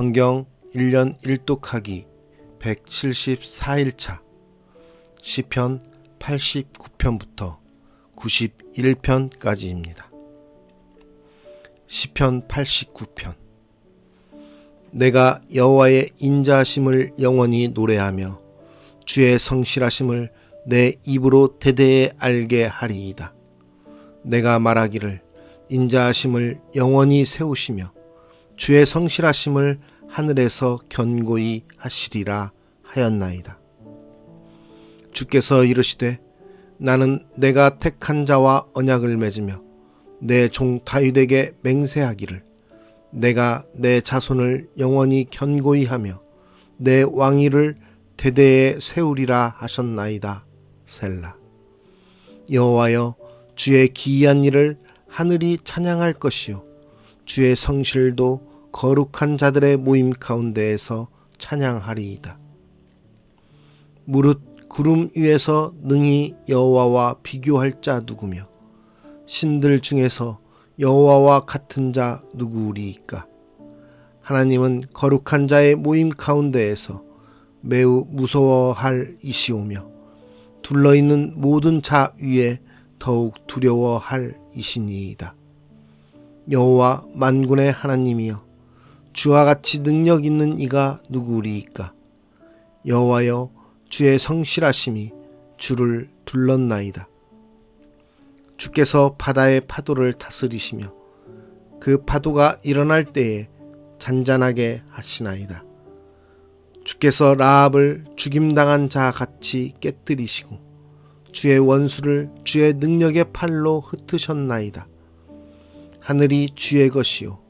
성경 1년 1독하기 174일차 시편 89편부터 91편까지입니다. 시편 89편 내가 여호와의 인자하심을 영원히 노래하며 주의 성실하심을 내 입으로 대대에 알게 하리이다. 내가 말하기를 인자하심을 영원히 세우시며 주의 성실하심을 하늘에서 견고히 하시리라 하였나이다. 주께서 이르시되 나는 내가 택한 자와 언약을 맺으며 내 종 다윗에게 맹세하기를 내가 내 자손을 영원히 견고히 하며 내 왕위를 대대에 세우리라 하셨나이다. 셀라. 여호와여 주의 기이한 일을 하늘이 찬양할 것이요 주의 성실도 거룩한 자들의 모임 가운데에서 찬양하리이다. 무릇 구름 위에서 능히 여호와와 비교할 자 누구며 신들 중에서 여호와와 같은 자 누구리이까? 하나님은 거룩한 자의 모임 가운데에서 매우 무서워할 이시오며 둘러 있는 모든 자 위에 더욱 두려워할 이시니이다. 여호와 만군의 하나님이여 주와 같이 능력 있는 이가 누구리이까? 여호와여 주의 성실하심이 주를 둘렀나이다. 주께서 바다의 파도를 다스리시며 그 파도가 일어날 때에 잔잔하게 하시나이다. 주께서 라합을 죽임당한 자 같이 깨뜨리시고 주의 원수를 주의 능력의 팔로 흩으셨나이다. 하늘이 주의 것이요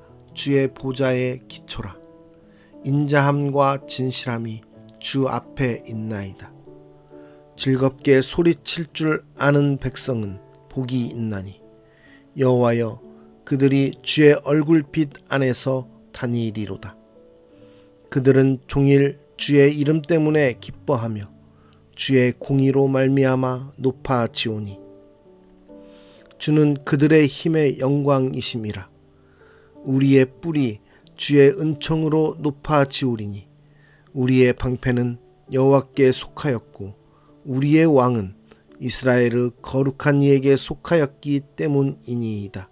주의 보좌의 기초라. 인자함과 진실함이 주 앞에 있나이다. 즐겁게 소리칠 줄 아는 백성은 복이 있나니 여호와여 그들이 주의 얼굴빛 안에서 다니리로다. 그들은 종일 주의 이름 때문에 기뻐하며 주의 공의로 말미암아 높아지오니 주는 그들의 힘의 영광이심이라 우리의 뿔이 주의 은총으로 높아지오리니 우리의 방패는 여호와께 속하였고 우리의 왕은 이스라엘의 거룩한 이에게 속하였기 때문이니이다.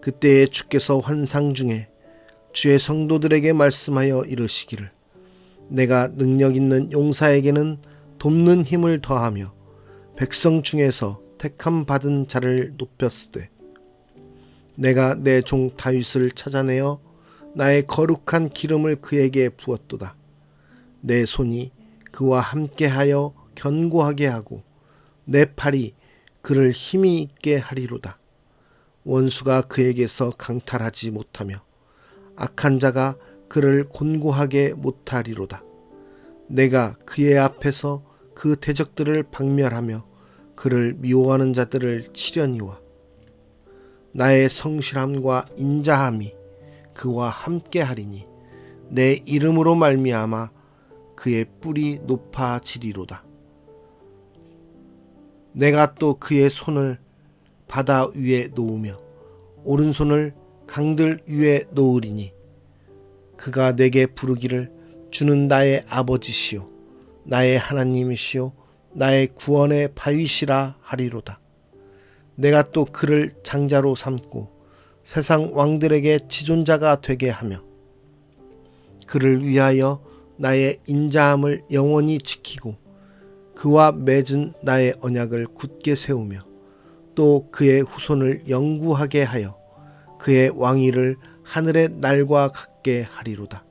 그때에 주께서 환상 중에 주의 성도들에게 말씀하여 이르시기를 내가 능력 있는 용사에게는 돕는 힘을 더하며 백성 중에서 택함 받은 자를 높였으되 내가 내 종 다윗을 찾아내어 나의 거룩한 기름을 그에게 부었도다. 내 손이 그와 함께하여 견고하게 하고 내 팔이 그를 힘이 있게 하리로다. 원수가 그에게서 강탈하지 못하며 악한 자가 그를 곤고하게 못하리로다. 내가 그의 앞에서 그 대적들을 박멸하며 그를 미워하는 자들을 치려니와 나의 성실함과 인자함이 그와 함께 하리니 내 이름으로 말미암아 그의 뿔이 높아지리로다. 내가 또 그의 손을 바다 위에 놓으며 오른손을 강들 위에 놓으리니 그가 내게 부르기를 주는 나의 아버지시요 나의 하나님이시요 나의 구원의 바위시라 하리로다. 내가 또 그를 장자로 삼고 세상 왕들에게 지존자가 되게 하며 그를 위하여 나의 인자함을 영원히 지키고 그와 맺은 나의 언약을 굳게 세우며 또 그의 후손을 영구하게 하여 그의 왕위를 하늘의 날과 같게 하리로다.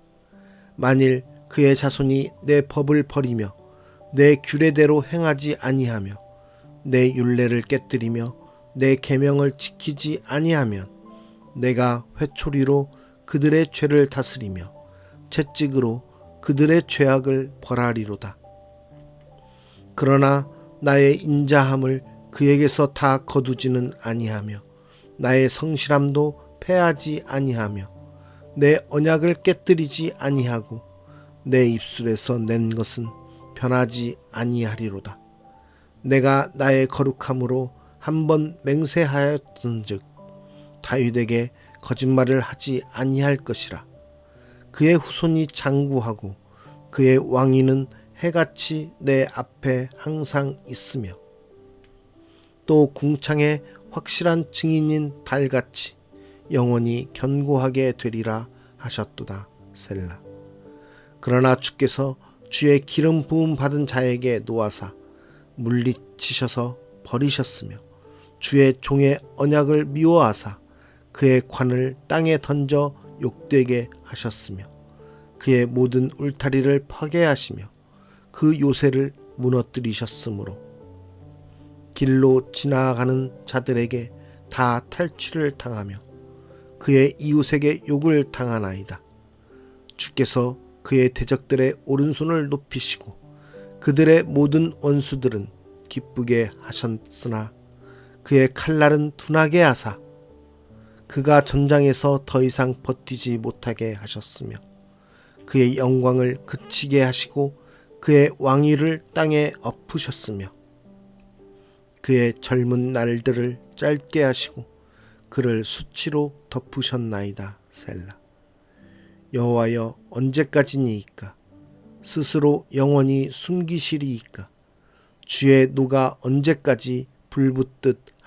만일 그의 자손이 내 법을 버리며 내 규례대로 행하지 아니하며 내 율례를 깨뜨리며 내 계명을 지키지 아니하면 내가 회초리로 그들의 죄를 다스리며 채찍으로 그들의 죄악을 벌하리로다. 그러나 나의 인자함을 그에게서 다 거두지는 아니하며 나의 성실함도 패하지 아니하며 내 언약을 깨뜨리지 아니하고 내 입술에서 낸 것은 변하지 아니하리로다. 내가 나의 거룩함으로 한번 맹세하였은즉 다윗에게 거짓말을 하지 아니할 것이라. 그의 후손이 장구하고 그의 왕위는 해같이 내 앞에 항상 있으며 또 궁창에 확실한 증인인 달같이 영원히 견고하게 되리라 하셨도다 셀라. 그러나 주께서 주의 기름 부음 받은 자에게 놓아사 물리치셔서 버리셨으며 주의 종의 언약을 미워하사 그의 관을 땅에 던져 욕되게 하셨으며 그의 모든 울타리를 파괴하시며 그 요새를 무너뜨리셨으므로 길로 지나가는 자들에게 다 탈취를 당하며 그의 이웃에게 욕을 당하나이다. 주께서 그의 대적들의 오른손을 높이시고 그들의 모든 원수들은 기쁘게 하셨으나 그의 칼날은 둔하게 하사 그가 전장에서 더 이상 버티지 못하게 하셨으며 그의 영광을 그치게 하시고 그의 왕위를 땅에 엎으셨으며 그의 젊은 날들을 짧게 하시고 그를 수치로 덮으셨나이다 셀라. 여호와여 언제까지니이까? 스스로 영원히 숨기시리이까? 주의 노가 언제까지 불붙듯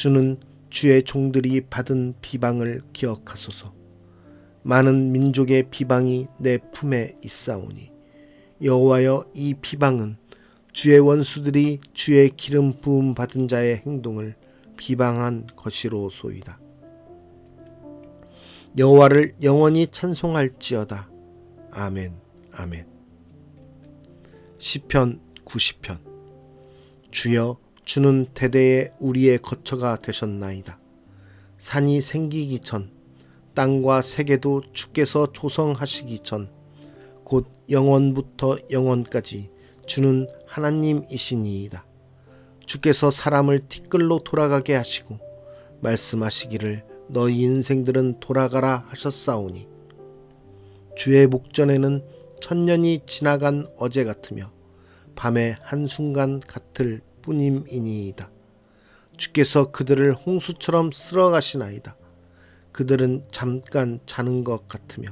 주는 주의 종들이 받은 비방을 기억하소서 많은 민족의 비방이 내 품에 있사오니 여호와여 이 비방은 주의 원수들이 주의 기름 부음 받은 자의 행동을 비방한 것이로소이다. 여호와를 영원히 찬송할지어다. 아멘. 아멘. 시편 90편 주여 주는 대대에 우리의 거처가 되셨나이다. 산이 생기기 전 땅과 세계도 주께서 조성하시기 전 곧 영원부터 영원까지 주는 하나님이시니이다. 주께서 사람을 티끌로 돌아가게 하시고 말씀하시기를 너희 인생들은 돌아가라 하셨사오니 주의 목전에는 천년이 지나간 어제 같으며 밤의 한순간 같을 뿐임이니이다. 주께서 그들을 홍수처럼 쓸어가시나이다. 그들은 잠깐 자는 것 같으며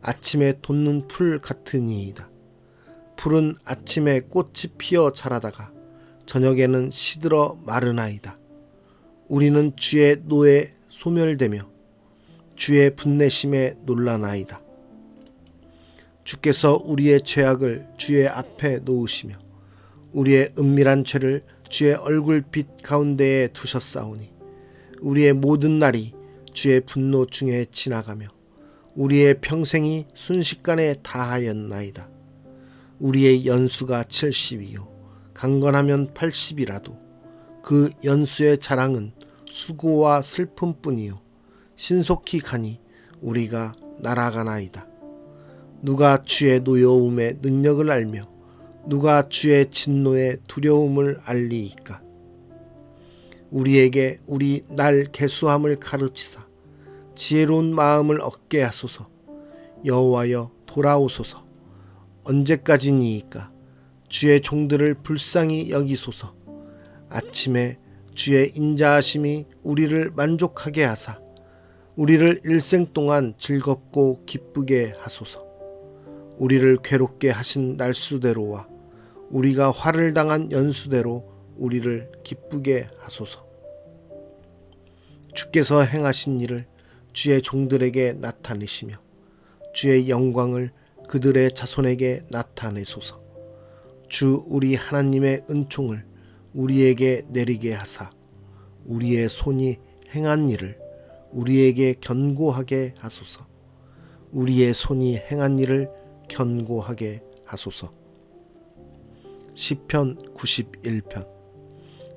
아침에 돋는 풀 같으니이다. 풀은 아침에 꽃이 피어 자라다가 저녁에는 시들어 마르나이다. 우리는 주의 노에 소멸되며 주의 분내심에 놀라나이다. 주께서 우리의 죄악을 주의 앞에 놓으시며 우리의 은밀한 죄를 주의 얼굴빛 가운데에 두셨사오니 우리의 모든 날이 주의 분노 중에 지나가며 우리의 평생이 순식간에 다하였나이다. 우리의 연수가 70이요 강건하면 80이라도 그 연수의 자랑은 수고와 슬픔뿐이요 신속히 가니 우리가 날아가나이다. 누가 주의 노여움의 능력을 알며 누가 주의 진노의 두려움을 알리이까? 우리에게 우리 날 개수함을 가르치사 지혜로운 마음을 얻게 하소서. 여호와여 돌아오소서. 언제까지니이까? 주의 종들을 불쌍히 여기소서. 아침에 주의 인자하심이 우리를 만족하게 하사 우리를 일생 동안 즐겁고 기쁘게 하소서. 우리를 괴롭게 하신 날수대로와 우리가 화를 당한 연수대로 우리를 기쁘게 하소서 주께서 행하신 일을 주의 종들에게 나타내시며 주의 영광을 그들의 자손에게 나타내소서. 주 우리 하나님의 은총을 우리에게 내리게 하사 우리의 손이 행한 일을 우리에게 견고하게 하소서. 우리의 손이 행한 일을 견고하게 하소서. 시편 91편.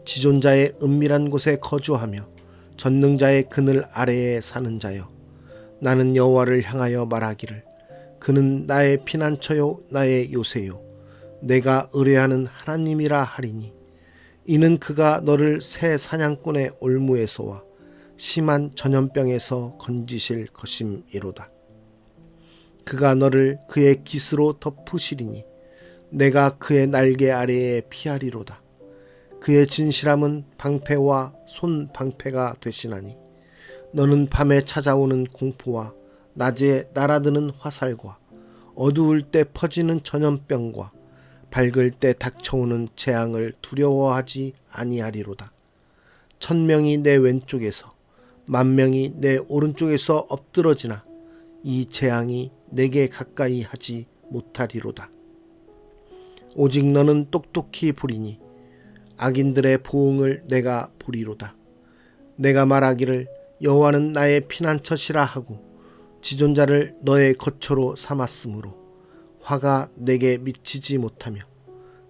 지존자의 은밀한 곳에 거주하며 전능자의 그늘 아래에 사는 자여 나는 여호와를 향하여 말하기를 그는 나의 피난처요 나의 요새요. 내가 의뢰하는 하나님이라 하리니 이는 그가 너를 새 사냥꾼의 올무에서와 심한 전염병에서 건지실 것임이로다. 그가 너를 그의 깃으로 덮으시리니 내가 그의 날개 아래에 피하리로다. 그의 진실함은 방패와 손 방패가 되시나니 너는 밤에 찾아오는 공포와 낮에 날아드는 화살과 어두울 때 퍼지는 전염병과 밝을 때 닥쳐오는 재앙을 두려워하지 아니하리로다. 천명이 내 왼쪽에서 만 명이 내 오른쪽에서 엎드러지나 이 재앙이 내게 가까이 하지 못하리로다. 오직 너는 똑똑히 보리니 악인들의 보응을 내가 보리로다. 내가 말하기를 여호와는 나의 피난처시라 하고 지존자를 너의 거처로 삼았으므로 화가 내게 미치지 못하며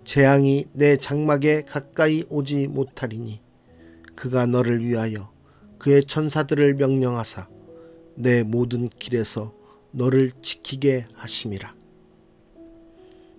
재앙이 내 장막에 가까이 오지 못하리니 그가 너를 위하여 그의 천사들을 명령하사 내 모든 길에서 너를 지키게 하심이라.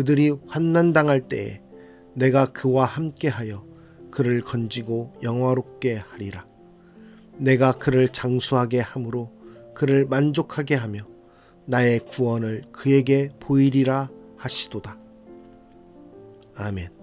그들이 환난 당할 때에 내가 그와 함께하여 그를 건지고 영화롭게 하리라. 내가 그를 장수하게 함으로 그를 만족하게 하며 나의 구원을 그에게 보이리라 하시도다. 아멘.